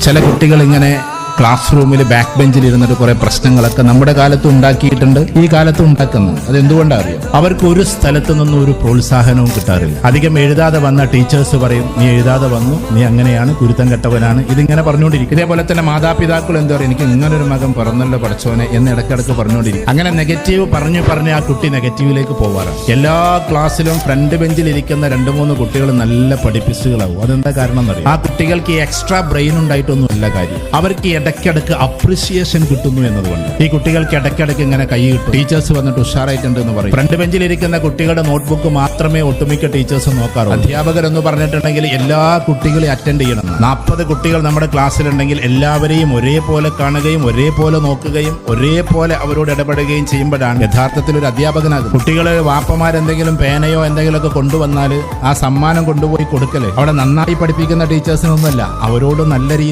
ചില കുട്ടികൾ ഇങ്ങനെ ക്ലാസ് റൂമിൽ ബാക്ക് ബെഞ്ചിൽ ഇരുന്നിട്ട് കുറെ പ്രശ്നങ്ങളൊക്കെ നമ്മുടെ കാലത്ത് ഉണ്ടാക്കിയിട്ടുണ്ട് ഈ കാലത്ത് ഉണ്ടാക്കുന്നു. അത് എന്തുകൊണ്ടാണ് അവർക്ക് ഒരു സ്ഥലത്തു നിന്നും ഒരു പ്രോത്സാഹനവും കിട്ടാറില്ല. അധികം എഴുതാതെ വന്ന ടീച്ചേഴ്സ് പറയും നീ എഴുതാതെ വന്നു നീ അങ്ങനെയാണ് കുരുത്തം കെട്ടവനാണ്. ഇതിങ്ങനെ പറഞ്ഞുകൊണ്ടിരിക്കും. ഇതേപോലെ തന്നെ മാതാപിതാക്കൾ എന്താ പറയുക എനിക്ക് ഇങ്ങനെ ഒരു മകൻ പിറന്നല്ലോ പഠിച്ചവനെ എന്ന് ഇടയ്ക്കിടയ്ക്ക് പറഞ്ഞുകൊണ്ടിരിക്കും. അങ്ങനെ നെഗറ്റീവ് പറഞ്ഞു പറഞ്ഞ് ആ കുട്ടി നെഗറ്റീവിലേക്ക് പോവാറാണ്. എല്ലാ ക്ലാസ്സിലും ഫ്രണ്ട് ബെഞ്ചിൽ ഇരിക്കുന്ന രണ്ട് മൂന്ന് കുട്ടികൾ നല്ല പഠിപ്പിച്ചുകളാവും അതെന്താ കാരണം എന്നറിയാം ആ കുട്ടികൾക്ക് എക്സ്ട്രാ ബ്രെയിൻ ഉണ്ടായിട്ടൊന്നും അല്ല കാര്യം. അവർക്ക് ഇടയ്ക്കിടയ്ക്ക് അപ്രിസിയേഷൻ കിട്ടുന്നു എന്നതുകൊണ്ട്. ഈ കുട്ടികൾക്ക് ഇടയ്ക്കിടയ്ക്ക് ഇങ്ങനെ കൈ കിട്ടും. ടീച്ചേഴ്സ് വന്നിട്ട് ഉഷാറായിട്ടുണ്ട് എന്ന് പറയും. ഫ്രണ്ട് ബെഞ്ചിലിരിക്കുന്ന കുട്ടികളുടെ നോട്ട്ബുക്ക് മാത്രമേ ഒട്ടുമിക്ക ടീച്ചേഴ്സ് നോക്കാറുള്ളൂ. അധ്യാപകർ എന്ന് പറഞ്ഞിട്ടുണ്ടെങ്കിൽ എല്ലാ കുട്ടികളെയും അറ്റൻഡ് ചെയ്യണം. നാൽപ്പത് കുട്ടികൾ നമ്മുടെ ക്ലാസ്സിലുണ്ടെങ്കിൽ എല്ലാവരെയും ഒരേപോലെ കാണുകയും ഒരേപോലെ നോക്കുകയും ഒരേപോലെ അവരോട് ഇടപെടുകയും ചെയ്യുമ്പോഴാണ് യഥാർത്ഥത്തിൽ ഒരു അധ്യാപകനാകും കുട്ടികളെ വാപ്പമാരെന്തെങ്കിലും പേനയോ എന്തെങ്കിലും ഒക്കെ കൊണ്ടുവന്നാൽ ആ സമ്മാനം കൊണ്ടുപോയി കൊടുക്കൽ അവിടെ നന്നായി പഠിപ്പിക്കുന്ന ടീച്ചേഴ്സിനൊന്നുമല്ല അവരോട് നല്ല രീതിയിൽ